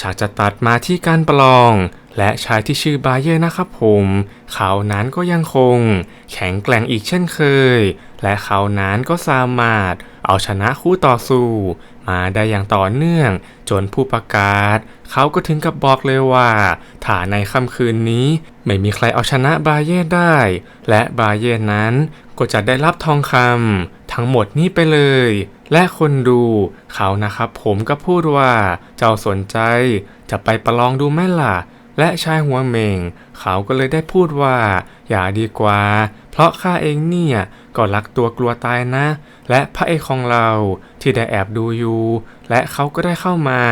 ฉากจะตัดมาที่การประลอง และชายที่ชื่อบาเยอร์นะครับผมเขานั้นก็ยังคง แข็งแกร่งอีกเช่นเคย และเขานั้นก็สามารถ เอาชนะคู่ต่อสู้ มาได้อย่างต่อเนื่อง จนผู้ประกาศ เขาก็ถึงกับบอกเลยว่าถ้าในค่ำคืนนี้ ไม่มีใครเอาชนะบาเย่ได้ และบาเย่นั้น ก็จะได้รับทองคำทั้งหมดนี้ไปเลย และคนดูเขานะครับผมก็พูดว่าเจ้าสนใจจะไปประลองดูไหมล่ะ และชายหัวเมง เขาก็เลยได้พูดว่า อย่าดีกว่า เพราะข้าเองเนี่ยก็รักตัวกลัวตายนะ และพระเอกของเราที่ได้แอบดูอยู่ และเขาก็ได้เข้ามา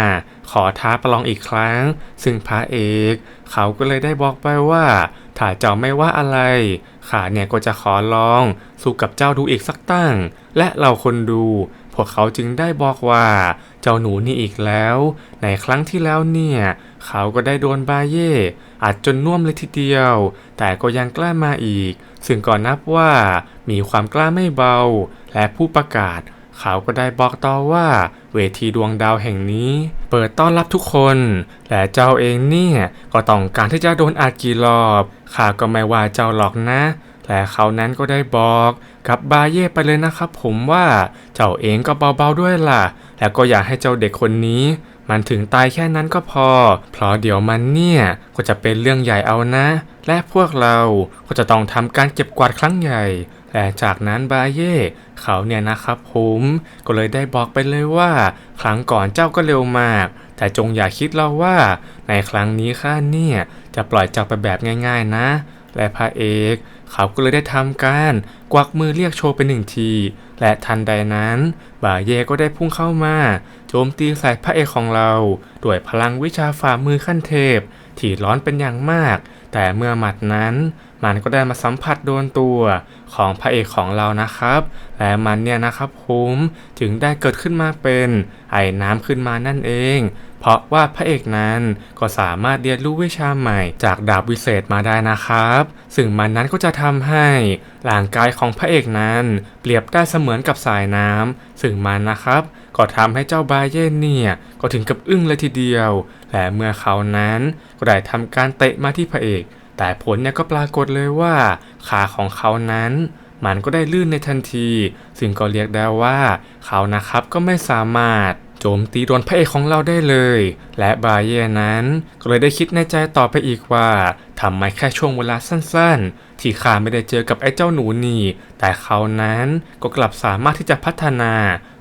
ขอท้าประลองอีกครั้ง ซึ่งพระเอก เขาก็เลยได้บอกไปว่า ถ้าเจ้าไม่ว่าอะไร ข้าเนี่ยก็จะขอลองสู้กับเจ้าดูอีกสักตั้ง และเราคนดู พวกเขาจึงได้บอกว่า เจ้าหนูนี่อีกแล้ว ในครั้งที่แล้วเนี่ย เขาก็ได้โดนบาเย่อัดจนน่วมเลยทีเดียว แต่ก็ยังกล้ามาอีก ซึ่งก่อนนับว่ามีความกล้าไม่เบา และผู้ประกาศเขาก็ได้บอกต่อว่าเวทีดวงดาวแห่งนี้ เปิดต้อนรับทุกคน และเจ้าเองเนี่ยก็ต้องการที่จะโดนอัดกี่รอบ ข้าก็ไม่ว่าเจ้าหรอกนะและเขานั้นก็ได้บอกกับบาเย่ไปเลยนะครับผมว่าเจ้าเองก็เบาๆด้วยล่ะ แล้วก็อยากให้เจ้าเด็กคนนี้ มันถึงตายแค่นั้นก็พอ เพราะเดี๋ยวมันเนี่ยก็จะเป็นเรื่องใหญ่เอานะ และพวกเราก็จะต้องทำการเก็บกวาดครั้งใหญ่และจากนั้นบาเย่เขาเนี่ยนะครับผมก็เลยได้บอกไปเลยว่า ครั้งก่อนเจ้าก็เร็วมาก แต่จงอย่าคิดเราว่า ในครั้งนี้ข้าเนี่ย จะปล่อยจ้าไปแบบง่ายๆนะ และพระเอกเขาก็เลยได้ทำการกวักมือเรียกโชว์ไปหนึ่งที และทันใดนั้นบาเย่ก็ได้พุ่งเข้ามา โจมตีใส่พระเอกของเรา ด้วยพลังวิชาฝ่ามือขั้นเทพ ที่ร้อนเป็นอย่างมาก แต่เมื่อหมัดนั้น มันก็ได้มาสัมผัสโดนตัวของพระเอกของเรานะครับ และมันเนี่ยนะครับผมจึงได้เกิดขึ้นมาเป็นไอ้น้ำขึ้นมานั่นเอง เพราะว่าพระเอกนั้นก็สามารถเรียนรู้วิชาใหม่จากดาบวิเศษมาได้นะครับ ซึ่งมันนั้นก็จะทำให้ร่างกายของพระเอกนั้น เปรียบได้เสมือนกับสายน้ำซึ่งมันนะครับ ก็ทำให้เจ้าบาเย่นเนี่ยก็ถึงกับอึ้งเลยทีเดียว และเมื่อเขานั้นก็ได้ทำการเตะมาที่พระเอก แต่ผลเนี่ยก็ปรากฏเลยว่า ขาของเขานั้นมันก็ได้ลื่นในทันที ซึ่งก็เรียกได้ว่า เขานะครับก็ไม่สามารถ จมตีโดนพระเอกของเราได้เลย และบาเย่นั้น ก็เลยได้คิดในใจต่อไปอีกว่าทำไมแค่ช่วงเวลาสั้นๆ ที่ข้าไม่ได้เจอกับไอ้เจ้าหนูนี่ แต่เขานั้นก็กลับสามารถที่จะพัฒนา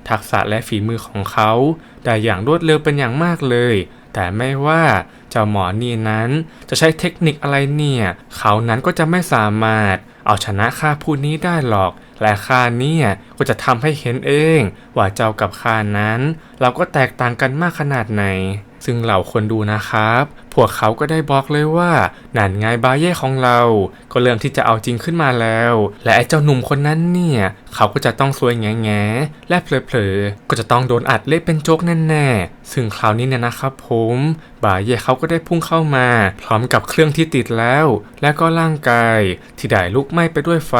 ทักษะและฝีมือของเขาได้อย่างรวดเร็วเป็นอย่างมากเลย แต่ไม่ว่าเจ้าหมอนี่นั้นจะใช้เทคนิคอะไรเนี่ย เขานั้นก็จะไม่สามารถเอาชนะข้าผู้นี้ได้หรอก และข้าเนี่ยก็จะทำให้เห็นเอง ว่าเจ้ากับข้านั้น เราก็แตกต่างกันมากขนาดไหน ซึ่งเหล่าคนดูนะครับ พวกเขาก็ได้บอกเลยว่านั่นไงบาเย่ของเรา ก็เริ่มที่จะเอาจริงขึ้นมาแล้ว และไอ้เจ้าหนุ่มคนนั้นเนี่ย เขาก็จะต้องซวยแง่แง่และเผลอๆ ก็จะต้องโดนอัดเละเป็นโจ๊กแน่ๆ ซึ่งคราวนี้เนี่ยนะครับผมบาเย่เขาก็ได้พุ่งเข้ามา พร้อมกับเครื่องที่ติดแล้ว และก็ร่างกายที่ได้ลุกไหม้ไปด้วยไฟ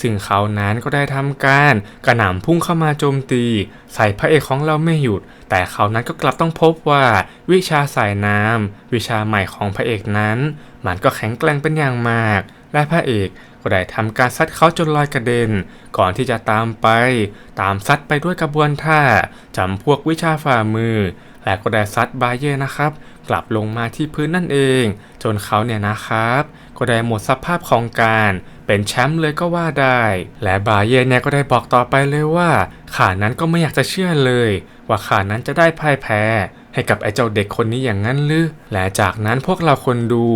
ซึ่งเขานั้นก็ได้ทำการกระหน่ำพุ่งเข้ามาโจมตี ใส่พระเอกของเราไม่หยุด แต่เขานั้นก็กลับต้องพบว่า วิชาสายน้ำวิชาใหม่ของพระเอกนั้น มันก็แข็งแกร่งเป็นอย่างมาก และพระเอก ก็ได้ทำการซัดเขาจนลอยกระเด็น ก่อนที่จะตามไป ตามซัดไปด้วยกระบวนท่าจำพวกวิชาฝ่ามือ และก็ได้ซัดบาเย่นะครับ กลับลงมาที่พื้นนั่นเอง จนเขาเนี่ยนะครับ ก็ได้หมดสภาพของการเป็นแชมป์เลยก็ว่าได้ และบาเย่เนี่ยก็ได้บอกต่อไปเลยว่าข้านั้นก็ไม่อยากจะเชื่อเลย ว่าข้านั้นจะได้พ่ายแพ้ให้กับไอ้เจ้าเด็กคนนี้อย่างนั้นหรือ และจากนั้นพวกเราคนดู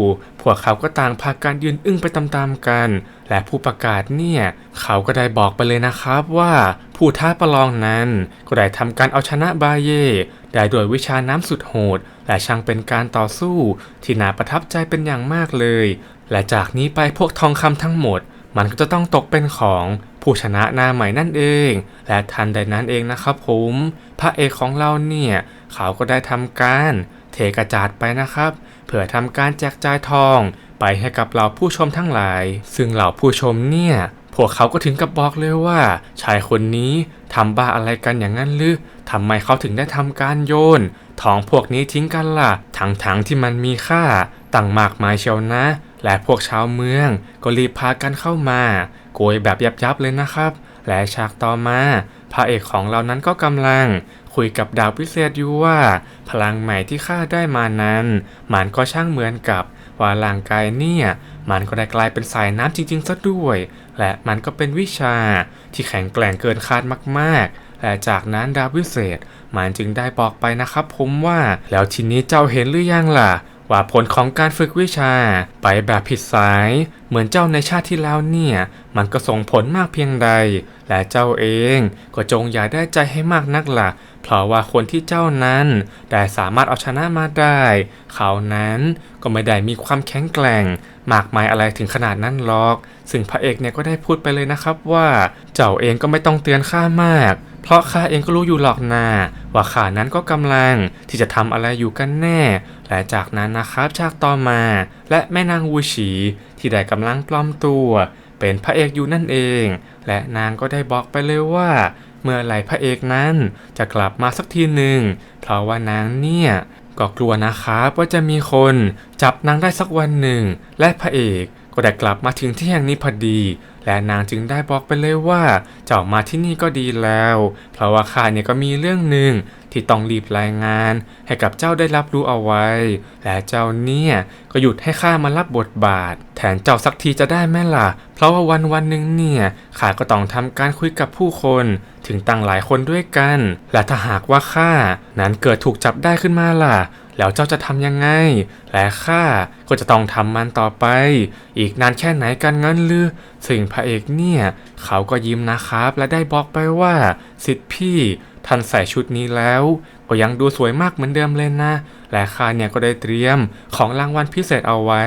พวกเขาก็ต่างพากันยืนอึ้งไปตามๆกัน และผู้ประกาศเนี่ย เขาก็ได้บอกไปเลยนะครับว่าผู้ท้าประลองนั้น ก็ได้ทำการเอาชนะบาเย่ได้โดวยวิชาน้ำสุดโหด และช่างเป็นการต่อสู้ ที่น่าประทับใจเป็นอย่างมากเลย และจากนี้ไปพวกทองคำทั้งหมด มันก็จะต้องตกเป็นของผู้ชนะหน้าใหม่นั่นเอง และทันใดนั้นเองนะครับผม พระเอกของเราเนี่ย เขาก็ได้ทำการเทกระจาดไปนะครับ เพื่อทำการแจกจ่ายทองไปให้กับเหล่าผู้ชมทั้งหลาย ซึ่งเหล่าผู้ชมเนี่ยพวกเขาก็ถึงกับบอกเลยว่า ชายคนนี้ทำบ้าอะไรกันอย่างนั้นหรือทำไมเขาถึงได้ทำการโยนทองพวกนี้ทิ้งกันล่ะทั้งๆที่มันมีค่าตั้งมากมายเชียวนะ และพวกชาวเมืองก็รีบพากันเข้ามาโกยแบบยับๆเลยนะครับ และฉากต่อมาพระเอกของเรานั้นก็กำลัง คุยกับดาวพิเศษอยู่ว่า พลังใหม่ที่ข้าได้มานั้น มันก็ช่างเหมือนกับว่าร่างกายเนี่ย มันก็ได้กลายเป็นสายน้ำจริงๆซะด้วย และมันก็เป็นวิชาที่แข็งแกร่งเกินคาดมากๆ และจากนั้นดาวพิเศษ มันจึงได้บอกไปนะครับผมว่า แล้วทีนี้เจ้าเห็นหรือยังล่ะว่าผลของการฝึกวิชาไปแบบผิดสาย เหมือนเจ้าในชาติที่แล้วเนี่ย มันก็ส่งผลมากเพียงใด และเจ้าเองก็จงอย่าได้ใจให้มากนักล่ะ เพราะว่าคนที่เจ้านั้นได้สามารถเอาชนะมาได้ เขานั้นก็ไม่ได้มีความแข็งแกร่ง มากมายอะไรถึงขนาดนั้นหรอก ซึ่งพระเอกเนี่ยก็ได้พูดไปเลยนะครับว่าเจ้าเองก็ไม่ต้องเตือนข้ามาก เพราะข้าเองก็รู้อยู่หรอกนาว่าข้านั้นก็กำลังที่จะทำอะไรอยู่กันแน่ และจากนั้นนะครับฉากต่อมา และแม่นางวูฉีที่ได้กำลังปลอมตัว เป็นพระเอกอยู่นั่นเอง และนางก็ได้บอกไปเลยว่า เมื่อไหร่พระเอกนั้นจะกลับมาสักทีหนึ่ง เพราะว่านางเนี่ยก็กลัวนะครับว่าจะมีคนจับนางได้สักวันหนึ่ง และพระเอกก็ได้กลับมาถึงที่แห่งนี้พอดี และนางจึงได้บอกไปเลยว่าเจ้ามาที่นี่ก็ดีแล้ว เพราะว่าข้าเนี่ยก็มีเรื่องหนึ่ง ที่ต้องรีบรายงานให้กับเจ้าได้รับรู้เอาไว้ และเจ้าเนี่ยก็หยุดให้ข้ามารับบทบาท แทนเจ้าสักทีจะได้ไหมล่ะ เพราะว่าวันวันหนึ่งเนี่ยข้าก็ต้องทำการคุยกับผู้คนถึงตั้งหลายคนด้วยกัน และถ้าหากว่าข้านั้นเกิดถูกจับได้ขึ้นมาล่ะแล้วเจ้าจะทำยังไง และข้าก็จะต้องทำมันต่อไป อีกนานแค่ไหนกันงั้นหรือซึ่งพระเอกเนี่ย เขาก็ยิ้มนะครับ และได้บอกไปว่า สิทธิ์พี่ ท่านใส่ชุดนี้แล้ว ก็ยังดูสวยมากเหมือนเดิมเลยนะ และข้าเนี่ยก็ได้เตรียมของรางวัลพิเศษเอาไว้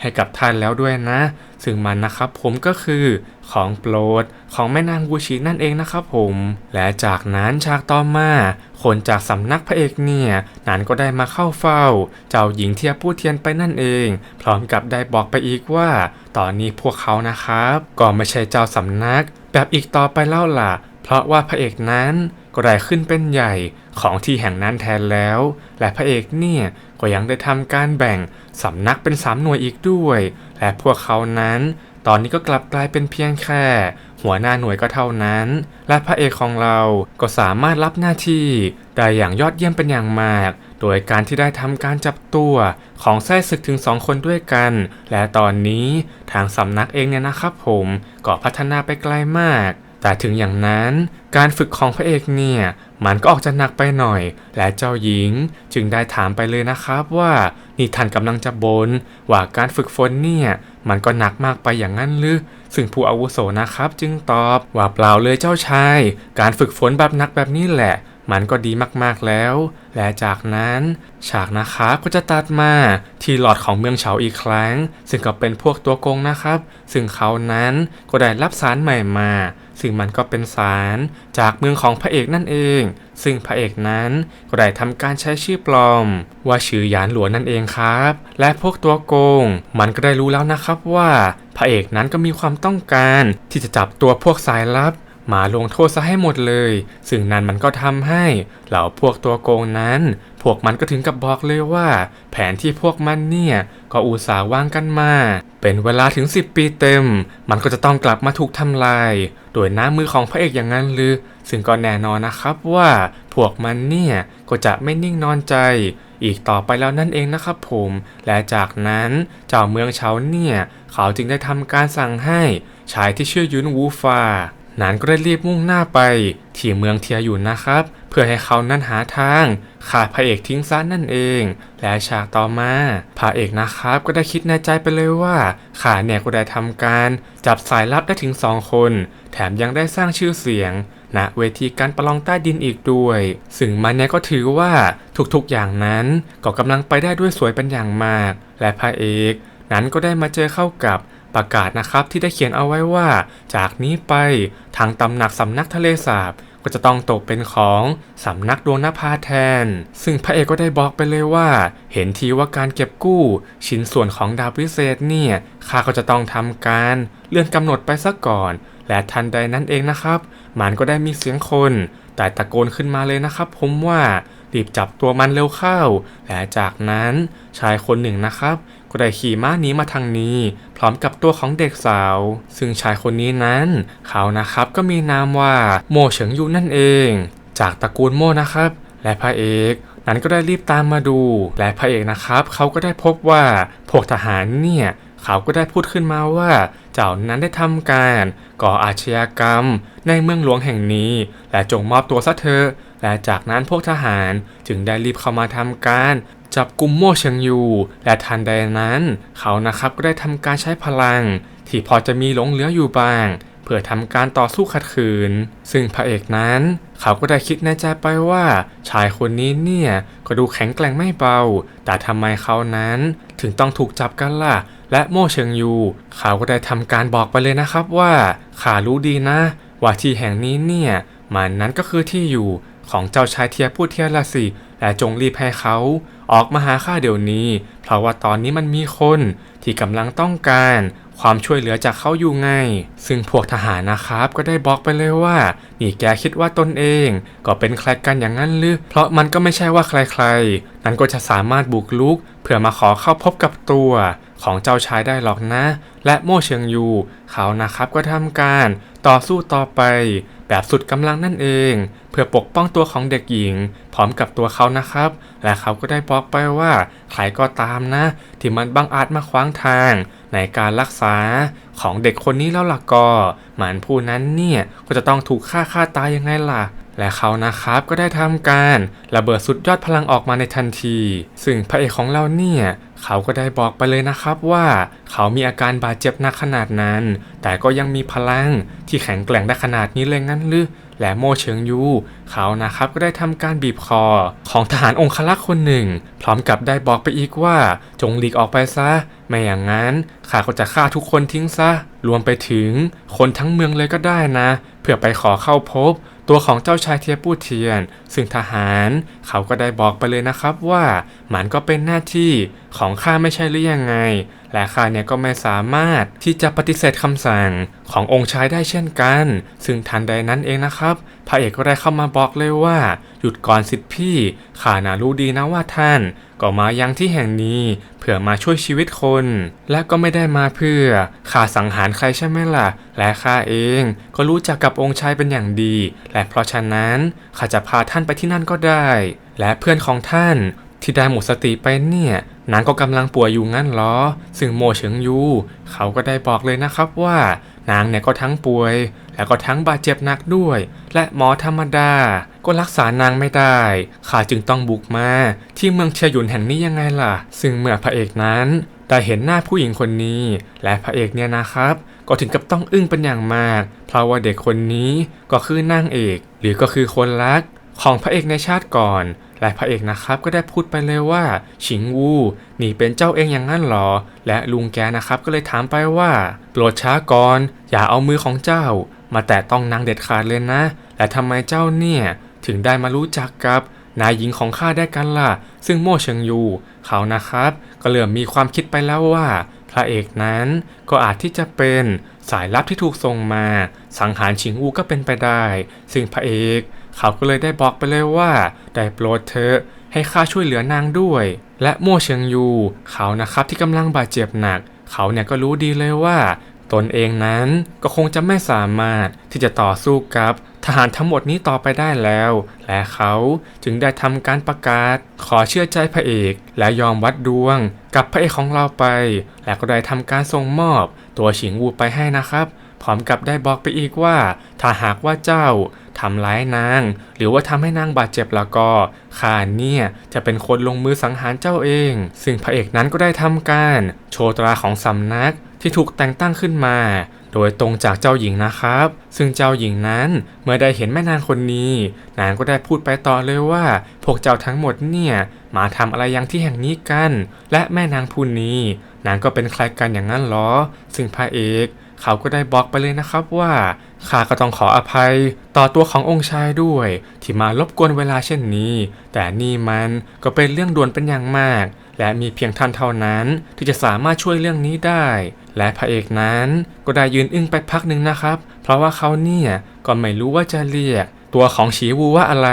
ให้กับท่านแล้วด้วยนะ ซึ่งมันนะครับผมก็คือของโปรดของแม่นางวูชินั่นเองนะครับผม และจากนั้นฉากต่อมา คนจากสำนักพระเอกเนี่ยนั้นก็ได้มาเข้าเฝ้า เจ้าหญิงเทียบผู้เทียนไปนั่นเอง พร้อมกับได้บอกไปอีกว่า ตอนนี้พวกเขานะครับ ก็ไม่ใช่เจ้าสำนัก แบบอีกต่อไปแล้วล่ะ เพราะว่าพระเอกนั้น ก็ได้ขึ้นเป็นใหญ่ของที่แห่งนั้นแทนแล้ว และพระเอกเนี่ยก็ยังได้ทำการแบ่งสำนักเป็นสามหน่วยอีกด้วย และพวกเขานั้น ตอนนี้ก็กลับกลายเป็นเพียงแค่ หัวหน้าหน่วยก็เท่านั้น และพระเอกของเราก็สามารถรับหน้าที่ได้อย่างยอดเยี่ยมเป็นอย่างมาก โดยการที่ได้ทำการจับตัวของแท้ศึกถึงสองคนด้วยกัน และตอนนี้ทางสำนักเองเนี่ยนะครับผมก็พัฒนาไปไกลมาก แต่ถึงอย่างนั้นการฝึกของพระเอกเนี่ย มันก็ออกจะหนักไปหน่อย และเจ้าหญิงจึงได้ถามไปเลยนะครับว่านี่ท่านกำลังจะบนว่าการฝึกฝนเนี่ยมันก็หนักมากไปอย่างนั้นหรือ ซึ่งผู้อาวุโสนะครับ จึงตอบว่าเปล่าเลยเจ้าชาย การฝึกฝนแบบหนักแบบนี้แหละ มันก็ดีมากๆแล้ว และจากนั้น ฉากนะครับก็จะตัดมาที่หลอดของเมืองเฉาอีกครั้ง ซึ่งก็เป็นพวกตัวโกงนะครับ ซึ่งเขานั้นก็ได้รับสารใหม่มา ซึ่งมันก็เป็นสารจากเมืองของพระเอกนั่นเอง ซึ่งพระเอกนั้นก็ได้ทำการใช้ชื่อปลอม ว่าชื่อหยานหลวนนั่นเองครับ และพวกตัวโกง มันก็ได้รู้แล้วนะครับว่า พระเอกนั้นก็มีความต้องการที่จะจับตัวพวกสายลับ มาลงโทษซะให้หมดเลย ซึ่งนั้นมันก็ทำให้เหล่าพวกตัวโกงนั้น พวกมันก็ถึงกับบอกเลยว่า แผนที่พวกมันเนี่ย ก็อุตส่าห์วางกันมา เป็นเวลาถึง 10 ปีเต็ม มันก็จะต้องกลับมาถูกทำลาย โดยน้ำมือของพระเอกอย่างนั้นหรือ ซึ่งก็แน่นอนนะครับว่า พวกมันเนี่ย ก็จะไม่นิ่งนอนใจ อีกต่อไปแล้วนั่นเองนะครับผม และจากนั้นเจ้าเมืองเฉาเนี่ย เขาจึงได้ทำการสั่งให้ชายที่ชื่อยุนวูฟา นันก็ได้รีบมุ่งหน้าไป ที่เมืองเทียอยู่นะครับ เพื่อให้เขานั้นหาทางขาดพระเอกทิ้งซะนั่นเอง และฉากต่อมาพระเอกนะครับ ก็ได้คิดในใจไปเลยว่าขาเนี่ยก็ได้ทำการจับสายลับได้ถึงสองคน แถมยังได้สร้างชื่อเสียงณเวทีการประลองใต้ดินอีกด้วย ซึ่งมันเนี่ยก็ถือว่าทุกๆอย่างนั้นก็กำลังไปได้ด้วยสวยเป็นอย่างมาก และพระเอกนั้นก็ได้มาเจอเข้ากับ ประกาศนะครับที่ได้เขียนเอาไว้ว่า จากนี้ไปทางตำหนักสำนักทะเลสาบก็จะต้องตกเป็นของสำนักดวงนภาแทน ซึ่งพระเอกก็ได้บอกไปเลยว่า เห็นทีว่าการเก็บกู้ ชิ้นส่วนของดาบวิเศษเนี่ยข้าก็จะต้องทำการเลื่อนกำหนดไปซะก่อน และทันใดนั้นเองนะครับ มันก็ได้มีเสียงคน แต่ตะโกนขึ้นมาเลยนะครับ ผมว่ารีบจับตัวมันเร็วเข้า และจากนั้นชายคนหนึ่งนะครับ ก็ได้ขี่ม้าหนีมาทางนี้ พร้อมกับตัวของเด็กสาว ซึ่งชายคนนี้นั้น เขานะครับก็มีนามว่าโมเฉิงยูนั่นเอง จากตระกูลโมนะครับ และพระเอกนั้นก็ได้รีบตามมาดู และพระเอกนะครับ เขาก็ได้พบว่าพวกทหารเนี่ยเขาก็ได้พูดขึ้นมาว่า เจ้านั้นได้ทำการก่ออาชญากรรมในเมืองหลวงแห่งนี้ และจงมอบตัวซะเถอะและจากนั้นพวกทหารจึงได้รีบเข้ามาทำการ จับกลุ่มโม่เชิงยู และทันใดนั้น เขานะครับก็ได้ทำการใช้พลัง ที่พอจะมีหลงเหลืออยู่บ้าง เพื่อทำการต่อสู้ขัดขืน ซึ่งพระเอกนั้น เขาก็ได้คิดในใจไปว่า ชายคนนี้เนี่ยก็ดูแข็งแกร่งไม่เบา แต่ทำไมเขานั้นถึงต้องถูกจับกันล่ะ และโม่เชิงยู เขาก็ได้ทำการบอกไปเลยนะครับว่าข้ารู้ดีนะ ว่าที่แห่งนี้เนี่ยมันนั้นก็คือที่อยู่ของเจ้าชายเทียพูดเทียละสิ และจงรีบให้เขาออกมาหาข้าเดี๋ยวนี้ เพราะว่าตอนนี้มันมีคนที่กำลังต้องการความช่วยเหลือจากเขาอยู่ไง ซึ่งพวกทหารนะครับก็ได้บอกไปเลยว่า นี่แกคิดว่าตนเอง ก็เป็นใครกันอย่างนั้นหรือ เพราะมันก็ไม่ใช่ว่าใครๆ นั้นก็จะสามารถบุกลุก เพื่อมาขอเข้าพบกับตัวของเจ้าชายได้หรอกนะ และโม่เชิงยูเขานะครับก็ทำการต่อสู้ต่อไป แบบสุดกำลังนั่นเอง เพื่อปกป้องตัวของเด็กหญิง พร้อมกับตัวเขานะครับ และเขาก็ได้บอกไปว่าใครก็ตามนะ ที่มันบังอาจมาขวางทาง ในการรักษาของเด็กคนนี้แล้วล่ะก็หมันผู้นั้นเนี่ยก็จะต้องถูกฆ่าฆ่าตายยังไงล่ะ และเขานะครับก็ได้ทำการระเบิดสุดยอดพลังออกมาในทันที ซึ่งพระเอกของเราเนี่ยเขาก็ได้บอกไปเลยนะครับว่าเขามีอาการบาดเจ็บหนักขนาดนั้น แต่ก็ยังมีพลังที่แข็งแกร่งได้ขนาดนี้เลยงั้นหรือและโมเฉิงยูเขานะครับก็ได้ทำการบีบคอของทหารองครักษ์คนหนึ่ง พร้อมกับได้บอกไปอีกว่าจงหลีกออกไปซะ ไม่อย่างนั้นข้าก็จะฆ่าทุกคนทิ้งซะ รวมไปถึงคนทั้งเมืองเลยก็ได้นะ เพื่อไปขอเข้าพบ ตัวของเจ้าชายเทียปูเทียน ซึ่งทหารเขาก็ได้บอกไปเลยนะครับว่ามันก็เป็นหน้าที่ของข้าไม่ใช่หรือยังไง และข้าเนี่ยก็ไม่สามารถที่จะปฏิเสธคำสั่งขององค์ชายได้เช่นกัน ซึ่งทันใดนั้นเองนะครับพระเอกก็ได้เข้ามาบอกเลยว่า หยุดก่อนสิทธิพี่ข้านารู้ดีนะว่าท่าน ก็มายังที่แห่งนี้ พื่อมาช่วยชีวิตคน และก็ไม่ได้มาเพื่อข่าสังหารใครใช่ไหมล่ะ และข้าเองก็รู้จักกับองค์ชายเป็นอย่างดี และเพราะฉะนั้นข้าจะพาท่านไปที่นั่นก็ได้ และเพื่อนของท่านที่ได้หมดสติไปเนี่ยนางก็กำลังป่วยอยู่งั้นเหรอ ซึ่งโมเฉิงยูเขาก็ได้บอกเลยนะครับว่านางเนี่ยก็ทั้งป่วย แล้วก็ทั้งบาดเจ็บหนักด้วย และหมอธรรมดา ก็รักษานางไม่ได้ข้าจึงต้องบุกมาที่เมืองเชยหยุนแห่งนี้ยังไงล่ะ ซึ่งเมื่อพระเอกนั้นได้เห็นหน้าผู้หญิงคนนี้ และพระเอกเนี่ยนะครับ ก็ถึงกับต้องอึ้งเป็นอย่างมาก เพราะว่าเด็กคนนี้ก็คือนางเอก หรือก็คือคนรักของพระเอกในชาติก่อน และพระเอกนะครับก็ได้พูดไปเลยว่าฉิงวูนี่เป็นเจ้าเองอย่างนั้นหรอ และลุงแกนะครับก็เลยถามไปว่า โปรดช้าก่อนอย่าเอามือของเจ้า มาแตะต้องนางเด็ดขาดเลยนะ และทำไมเจ้าเนี่ย ถึงได้มารู้จักกับนายหญิงของข้าได้กันล่ะ ซึ่งโม่เชิงยู เขานะครับ ก็เริ่มมีความคิดไปแล้วว่า พระเอกนั้นก็อาจที่จะเป็นสายลับที่ถูกส่งมา สังหารฉิงอูก็เป็นไปได้ ซึ่งพระเอกเขาก็เลยได้บอกไปเลยว่า ได้โปรดเธอะให้ข้าช่วยเหลือนางด้วย และโม่เชิงยู เขานะครับที่กำลังบาดเจ็บหนัก เขาเนี่ยก็รู้ดีเลยว่า ตนเองนั้นก็คงจะไม่สามารถที่จะต่อสู้กับทหารทั้งหมดนี้ต่อไปได้แล้ว และเขาจึงได้ทำการประกาศ ขอเชื่อใจพระเอกและยอมวัดดวง กับพระเอกของเราไป และก็ได้ทำการส่งมอบ ตัวฉิงวูไปให้นะครับ พร้อมกับได้บอกไปอีกว่า ถ้าหากว่าเจ้าทำร้ายนาง หรือว่าทำให้นางบาดเจ็บแล้วก็ข้าเนี่ยจะเป็นคนลงมือสังหารเจ้าเอง ซึ่งพระเอกนั้นก็ได้ทำการ โชว์ตราของสำนัก ที่ถูกแต่งตั้งขึ้นมา โดยตรงจากเจ้าหญิงนะครับ ซึ่งเจ้าหญิงนั้นเมื่อได้เห็นแม่นางคนนี้ นางก็ได้พูดไปต่อเลยว่า พวกเจ้าทั้งหมดเนี่ยมาทำอะไรยังที่แห่งนี้กัน และแม่นางผู้นี้ นางก็เป็นใครกันอย่างนั้นหรอ ซึ่งพระเอกเขาก็ได้บอกไปเลยนะครับว่าข้าก็ต้องขออภัยต่อตัวขององค์ชายด้วย ที่มารบกวนเวลาเช่นนี้ แต่นี่มันก็เป็นเรื่องด่วนเป็นอย่างมาก และมีเพียงท่านเท่านั้นที่จะสามารถช่วยเรื่องนี้ได้ และพระเอกนั้นก็ได้ยืนอึ้งไปพักหนึ่งนะครับ เพราะว่าเขาเนี่ยก็ไม่รู้ว่าจะเรียก ตัวของฉีวูว่าอะไร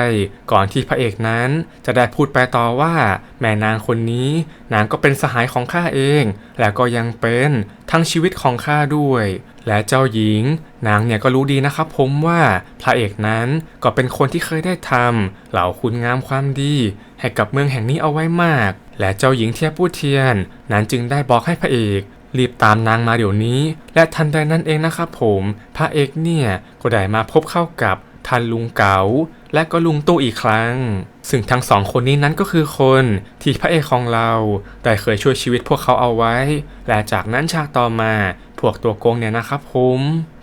ก่อนที่พระเอกนั้นจะได้พูดไปต่อว่า แม่นางคนนี้ นางก็เป็นสหายของข้าเอง และก็ยังเป็นทั้งชีวิตของข้าด้วย และเจ้าหญิง นางเนี่ยก็รู้ดีนะครับผมว่าพระเอกนั้นก็เป็นคนที่เคยได้ทำเหล่าคุณงามความดี ให้กับเมืองแห่งนี้เอาไว้มากและเจ้าหญิงเทียบปูเทียน นั้นจึงได้บอกให้พระเอก รีบตามนางมาเดี๋ยวนี้ และทันใดนั้นเองนะครับผมพระเอกเนี่ยก็ได้มาพบเข้ากับท่านลุงเก๋าและก็ลุงตู้อีกครั้ง ซึ่งทั้งสองคนนี้นั้นก็คือคนที่พระเอกของเราได้เคยช่วยชีวิตพวกเขาเอาไว้ และจากนั้นฉากต่อมาพวกตัวโกงเนี่ยนะครับผม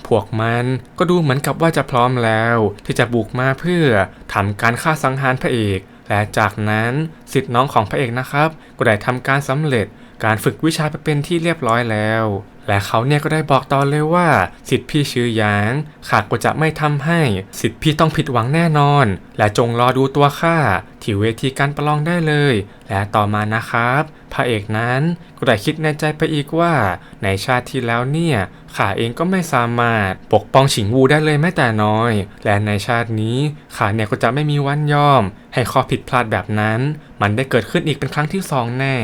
พวกมันก็ดูเหมือนกับว่าจะพร้อมแล้ว ที่จะบุกมาเพื่อทำการฆ่าสังหารพระเอก และจากนั้นสิทธิ์น้องของพระเอกนะครับ ก็ได้ทำการสำเร็จ การฝึกวิชาไปเป็นที่เรียบร้อยแล้ว และเขาเนี่ยก็ได้บอกต่อเลยว่า สิทธิ์พี่ชื่อหยางข้าก็จะไม่ทำให้ สิทธิ์พี่ต้องผิดหวังแน่นอน และจงรอดูตัวข้าที่เวทีการประลองได้เลย และต่อมานะครับพระเอกนั้นก็ได้คิดในใจไปอีกว่าในชาติที่แล้วเนี่ยข้าเองก็ไม่สามารถปกป้องฉิงวูได้เลยแม้แต่น้อย และในชาตินี้ข้าเนี่ยก็จะไม่มีวันยอม ให้ข้อผิดพลาดแบบนั้น มันได้เกิดขึ้นอีกเป็นครั้งที่สองแน่